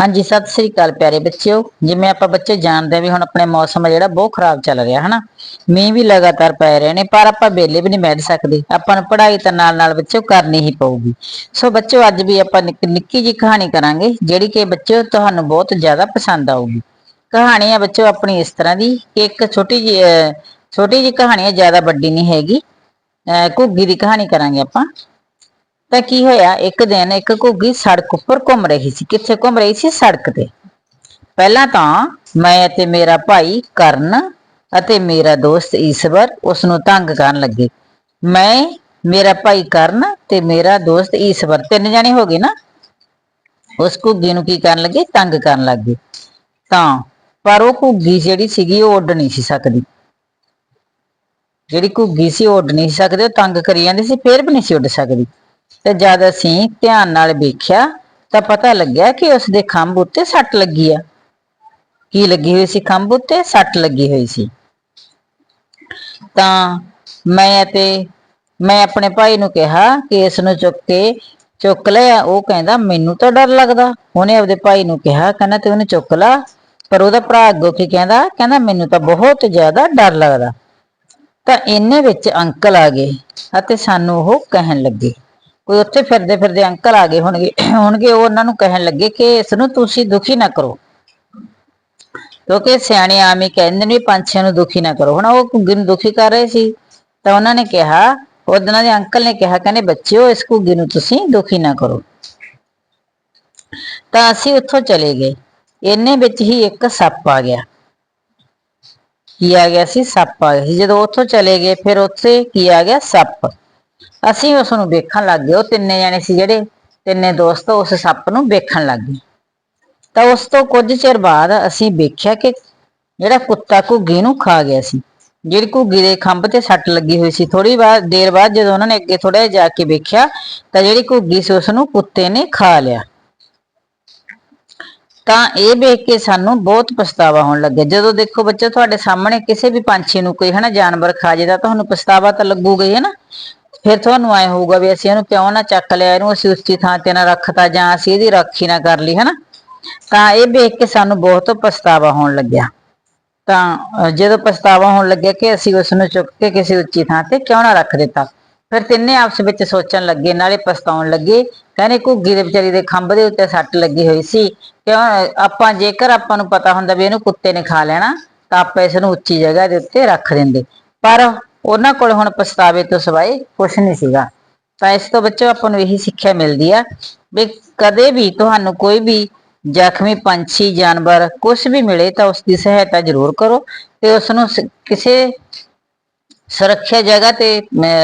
ਹਾਂਜੀ, ਸਤਿ ਸ੍ਰੀ ਅਕਾਲ ਪਿਆਰੇ ਬੱਚਿਓ। ਜਿਵੇਂ ਆਪਾਂ ਬੱਚੇ ਜਾਣਦੇ ਆ ਵੀ ਹੁਣ ਆਪਣੇ ਮੌਸਮ ਆ ਜਿਹੜਾ ਬਹੁਤ ਖਰਾਬ ਚੱਲ ਰਿਹਾ, ਹਨਾ? ਮੀਂਹ ਵੀ ਲਗਾਤਾਰ ਪੈ ਰਹੇ ਨੇ, ਪਰ ਆਪਾਂ ਵੇਲੇ ਵੀ ਨਹੀਂ ਬੈਠ ਸਕਦੇ। ਆਪਾਂ ਨੂੰ ਪੜ੍ਹਾਈ ਤਾਂ ਨਾਲ ਨਾਲ ਬੱਚਿਓ ਕਰਨੀ ਹੀ ਪਊਗੀ। ਸੋ ਬੱਚਿਓ, ਅੱਜ ਵੀ ਆਪਾਂ ਨਿੱਕ- ਨਿੱਕੀ ਜੀ ਕਹਾਣੀ ਕਰਾਂਗੇ, ਜਿਹੜੀ ਕਿ ਬੱਚਿਓ ਤੁਹਾਨੂੰ ਬਹੁਤ ਜ਼ਿਆਦਾ ਪਸੰਦ ਆਊਗੀ। ਕਹਾਣੀ ਆ ਬੱਚਿਓ ਆਪਣੀ ਇਸ ਤਰ੍ਹਾਂ ਦੀ ਕਿ ਇੱਕ ਛੋਟੀ ਜੀ ਛੋਟੀ ਜੀ ਕਹਾਣੀ ਹੈ, ਜ਼ਿਆਦਾ ਵੱਡੀ ਨਹੀਂ ਹੈਗੀ। ਅਹ ਘੁੱਗੀ ਦੀ ਕਹਾਣੀ ਕਰਾਂਗੇ ਆਪਾਂ। ਤਾਂ ਕੀ ਹੋਇਆ? ਇੱਕ ਦਿਨ ਇੱਕ ਘੁੱਗੀ ਸੜਕ ਉੱਪਰ ਘੁੰਮ ਰਹੀ ਸੀ। ਕਿੱਥੇ ਘੁੰਮ ਰਹੀ ਸੀ? ਸੜਕ ਤੇ। ਪਹਿਲਾਂ ਤਾਂ ਮੈਂ ਅਤੇ ਮੇਰਾ ਭਾਈ ਕਰਨ ਅਤੇ ਮੇਰਾ ਦੋਸਤ ਈਸ਼ਵਰ ਉਸ ਨੂੰ ਤੰਗ ਕਰਨ ਲੱਗੇ। ਮੈਂ, ਮੇਰਾ ਭਾਈ ਕਰਨ ਤੇ ਮੇਰਾ ਦੋਸਤ ਈਸ਼ਵਰ ਤਿੰਨ ਜਣੇ ਹੋ ਗਏ ਨਾ। ਉਸ ਘੁੱਗੀ ਨੂੰ ਕੀ ਕਰਨ ਲੱਗੇ? ਤੰਗ ਕਰਨ ਲੱਗੇ। ਤਾਂ, ਪਰ ਉਹ ਘੁੱਗੀ ਜਿਹੜੀ ਸੀਗੀ ਉਹ ਉੱਡ ਨਹੀਂ ਸੀ ਸਕਦੀ। ਜਿਹੜੀ ਘੁੱਗੀ ਸੀ ਉਹ ਉੱਡ ਨਹੀਂ ਸੀ ਸਕਦੀ, ਉਹ ਤੰਗ ਕਰੀ ਜਾਂਦੀ ਸੀ, ਫੇਰ ਵੀ ਨਹੀਂ ਸੀ ਉੱਡ ਸਕਦੀ। ਤੇ ਜਦ ਅਸੀਂ ਧਿਆਨ ਨਾਲ ਵੇਖਿਆ ਤਾਂ ਪਤਾ ਲੱਗਿਆ ਕਿ ਉਸ ਦੇ ਖੰਭ ਉੱਤੇ ਸੱਟ ਲੱਗੀ ਆ। ਕੀ ਲੱਗੀ ਹੋਈ ਸੀ ਖੰਭ ਉੱਤੇ? ਸੱਟ ਲੱਗੀ ਹੋਈ ਸੀ। ਤਾਂ ਮੈਂ ਅਤੇ ਮੈਂ ਆਪਣੇ ਭਾਈ ਨੂੰ ਕਿਹਾ ਕਿ ਇਸ ਨੂੰ ਚੁੱਕ ਕੇ ਚੁੱਕ ਲਿਆ ਉਹ ਕਹਿੰਦਾ, ਮੈਨੂੰ ਤਾਂ ਡਰ ਲੱਗਦਾ। ਉਹਨੇ ਆਪਦੇ ਭਾਈ ਨੂੰ ਕਿਹਾ, ਕਹਿੰਦਾ, ਤੇ ਉਹਨੇ ਚੁੱਕ ਲਾ। ਪਰ ਉਹਦਾ ਭਰਾ ਅੱਗੋਂ ਕੀ ਕਹਿੰਦਾ ਕਹਿੰਦਾ, ਮੈਨੂੰ ਤਾਂ ਬਹੁਤ ਜ਼ਿਆਦਾ ਡਰ ਲੱਗਦਾ। ਤਾਂ ਇਹਨੇ ਵਿੱਚ ਅੰਕਲ ਆ ਗਏ ਅਤੇ ਸਾਨੂੰ ਉਹ ਕਹਿਣ ਲੱਗੇ। ਕੋਈ ਉੱਥੇ ਫਿਰਦੇ ਫਿਰਦੇ ਅੰਕਲ ਆ ਗਏ ਹੋਣਗੇ ਹੋਣਗੇ, ਉਹ ਉਹਨਾਂ ਨੂੰ ਕਹਿਣ ਲੱਗੇ ਕਿ ਇਸ ਨੂੰ ਤੁਸੀਂ ਦੁਖੀ ਨਾ ਕਰੋ। ਕਿਉਂਕਿ ਸਿਆਣੇ ਆਮੀ ਕਹਿੰਦੇ ਨੇ ਪੰਛੀਆਂ ਨੂੰ ਦੁਖੀ ਨਾ ਕਰੋ। ਹੁਣ ਉਹ ਘੁੱਗੀ ਨੂੰ ਦੁਖੀ ਕਰ ਰਹੇ ਸੀ, ਤਾਂ ਉਹਨਾਂ ਨੇ ਕਿਹਾ ਉਹਨਾਂ ਦੇ ਅੰਕਲ ਨੇ ਕਿਹਾ, ਕਹਿੰਦੇ ਬੱਚਿਓ, ਇਸ ਘੁੱਗੀ ਨੂੰ ਤੁਸੀਂ ਦੁਖੀ ਨਾ ਕਰੋ। ਤਾਂ ਅਸੀਂ ਉੱਥੋਂ ਚਲੇ ਗਏ। ਇੰਨੇ ਵਿੱਚ ਹੀ ਇੱਕ ਸੱਪ ਆ ਗਿਆ। ਕੀ ਆ ਗਿਆ ਸੀ? ਸੱਪ ਆ ਗਿਆ ਸੀ। ਜਦੋਂ ਉੱਥੋਂ ਚਲੇ ਗਏ, ਫਿਰ ਉੱਥੇ ਕੀ ਆ ਗਿਆ? ਸੱਪ। ਅਸੀਂ ਉਸ ਨੂੰ ਵੇਖਣ ਲੱਗ ਗਏ, ਉਹ ਤਿੰਨੇ ਜਣੇ ਸੀ ਜਿਹੜੇ, ਤਿੰਨੇ ਦੋਸਤ ਉਸ ਸੱਪ ਨੂੰ ਵੇਖਣ ਲੱਗ ਗਏ। ਤਾਂ ਉਸ ਤੋਂ ਕੁਝ ਚਿਰ ਬਾਅਦ ਅਸੀਂ ਵੇਖਿਆ ਕਿ ਜਿਹੜਾ ਕੁੱਤਾ ਘੁੱਗੀ ਨੂੰ ਖਾ ਗਿਆ ਸੀ, ਜਿਹੜੀ ਘੁੱਗੀ ਦੇ ਖੰਭ ਤੇ ਸੱਟ ਲੱਗੀ ਹੋਈ ਸੀ। ਥੋੜੀ ਬਾਅਦ, ਦੇਰ ਬਾਅਦ ਜਦੋਂ ਉਹਨਾਂ ਨੇ ਅੱਗੇ ਥੋੜਾ ਜਾ ਕੇ ਵੇਖਿਆ, ਤਾਂ ਜਿਹੜੀ ਘੁੱਗੀ ਸੀ ਉਸ ਨੂੰ ਕੁੱਤੇ ਨੇ ਖਾ ਲਿਆ। ਤਾਂ ਇਹ ਵੇਖ ਕੇ ਸਾਨੂੰ ਬਹੁਤ ਪਛਤਾਵਾ ਹੋਣ ਲੱਗਿਆ। ਜਦੋਂ ਦੇਖੋ ਬੱਚੇ, ਤੁਹਾਡੇ ਸਾਹਮਣੇ ਕਿਸੇ ਵੀ ਪੰਛੀ ਨੂੰ ਕੋਈ, ਹਨਾ, ਜਾਨਵਰ ਖਾ ਜੇ ਤਾਂ ਤੁਹਾਨੂੰ ਪਛਤਾਵਾ ਤਾਂ ਲੱਗੂਗਾ ਹੀ, ਹਨਾ। ਫਿਰ ਤੁਹਾਨੂੰ ਐ ਹੋਊਗਾ ਵੀ ਅਸੀਂ ਇਹਨੂੰ ਕਿਉਂ ਨਾ ਚੱਕ ਲਿਆ, ਇਹਨੂੰ ਅਸੀਂ ਉੱਚੀ ਥਾਂ ਤੇ ਨਾ ਰੱਖਤਾ ਜਾਂ ਅਸੀਂ ਇਹਦੀ ਰਾਖੀ ਨਾ ਕਰ ਲਈ, ਹਨਾ? ਤਾਂ ਇਹ ਵੇਖ ਕੇ ਸਾਨੂੰ ਬਹੁਤ ਪਛਤਾਵਾ ਹੋਣ ਲੱਗਿਆ। ਤਾਂ ਜਦੋਂ ਪਛਤਾਵਾ ਹੋਣ ਲੱਗਿਆ ਕਿ ਅਸੀਂ ਉਸ ਨੂੰ ਚੁੱਕ ਕੇ ਕਿਸੇ ਉੱਚੀ ਥਾਂ ਤੇ ਕਿਉਂ ਨਾ ਰੱਖ ਦਿੱਤਾ, ਫਿਰ ਤਿੰਨੇ ਆਪਸ ਵਿੱਚ ਸੋਚਣ ਲੱਗੇ, ਨਾਲੇ ਪਛਤਾਉਣ ਲੱਗੇ, ਕਹਿੰਦੇ ਘੁੱਗੀ ਦੇ ਵਿਚਾਰੀ ਦੇ ਖੰਭ ਦੇ ਉੱਤੇ ਸੱਟ ਲੱਗੀ ਹੋਈ ਸੀ ਕਿਉਂ ਆਪਾਂ ਜੇਕਰ ਆਪਾਂ ਨੂੰ ਪਤਾ ਹੁੰਦਾ ਵੀ ਇਹਨੂੰ ਕੁੱਤੇ ਨੇ ਖਾ ਲੈਣਾ, ਤਾਂ ਆਪਾਂ ਇਸ ਨੂੰ ਉੱਚੀ ਜਗ੍ਹਾ ਦੇ ਉੱਤੇ ਰੱਖ ਦਿੰਦੇ। ਪਰ ਉਹਨਾਂ ਕੋਲ ਹੁਣ ਪਛਤਾਵੇ ਤੋਂ ਸਿਵਾਏ ਕੁਝ ਨਹੀਂ ਸੀਗਾ। ਤਾਂ ਇਸ ਤੋਂ ਬੱਚੋ ਆਪਾਂ ਨੂੰ ਇਹੀ ਸਿੱਖਿਆ ਮਿਲਦੀ ਆ ਵੀ ਕਦੇ ਵੀ ਤੁਹਾਨੂੰ ਕੋਈ ਵੀ ਜ਼ਖਮੀ, ਪੰਛੀ, ਜਾਨਵਰ ਕੁਝ ਵੀ ਮਿਲੇ ਤਾਂ ਉਸ ਦੀ ਸਹਾਇਤਾ ਜ਼ਰੂਰ ਕਰੋ ਤੇ ਉਸ ਨੂੰ ਕਿਸੇ ਸੁਰੱਖਿਆ ਜਗ੍ਹਾ ਤੇ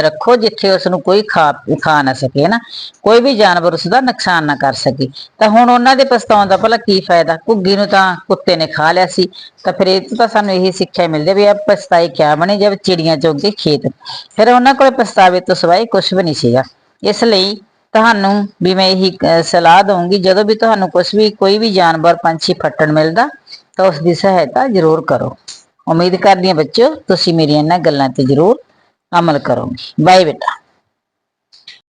ਰੱਖੋ, ਜਿੱਥੇ ਉਸ ਨੂੰ ਕੋਈ ਖਾ ਖਾ ਨਾ ਸਕੇ ਨਾ ਕੋਈ ਵੀ ਜਾਨਵਰ ਉਸ ਦਾ ਨੁਕਸਾਨ ਨਾ ਕਰ ਸਕੇ। ਤਾਂ ਹੁਣ ਉਹਨਾਂ ਦੇ ਪਛਤਾਉਣ ਦਾ ਭਲਾ ਕੀ ਫਾਇਦਾ? ਘੁੱਗੀ ਨੂੰ ਤਾਂ ਕੁੱਤੇ ਨੇ ਖਾ ਲਿਆ ਸੀ। ਤਾਂ ਫਿਰ ਇਹ ਤੋਂ ਤਾਂ ਸਾਨੂੰ ਇਹੀ ਸਿੱਖਿਆ ਮਿਲਦੀ ਵੀ ਇਹ ਪਛਤਾਈ ਕਿਆ ਬਣੇ ਜਦ ਚਿੜੀਆਂ ਚੋਗੇ ਖੇਤ। ਫਿਰ ਉਹਨਾਂ ਕੋਲ ਪਛਤਾਵੇ ਤੋਂ ਸਿਵਾਏ ਕੁਝ ਵੀ ਨਹੀਂ ਸੀਗਾ। ਇਸ ਲਈ ਤੁਹਾਨੂੰ ਵੀ ਮੈਂ ਇਹੀ ਸਲਾਹ ਦਊਂਗੀ, ਜਦੋਂ ਵੀ ਤੁਹਾਨੂੰ ਕੁਝ ਵੀ, ਕੋਈ ਵੀ ਜਾਨਵਰ ਪੰਛੀ ਫੱਟਣ ਮਿਲਦਾ, ਤਾਂ ਉਸ ਦੀ ਸਹਾਇਤਾ ਜ਼ਰੂਰ ਕਰੋ। ਉਮੀਦ ਕਰਦੀ ਹਾਂ ਬੱਚਿਓ ਤੁਸੀਂ ਮੇਰੀਆਂ ਇਹਨਾਂ ਗੱਲਾਂ ਤੇ ਜ਼ਰੂਰ ਅਮਲ ਕਰੋਗੇ। ਬਾਏ ਬੇਟਾ।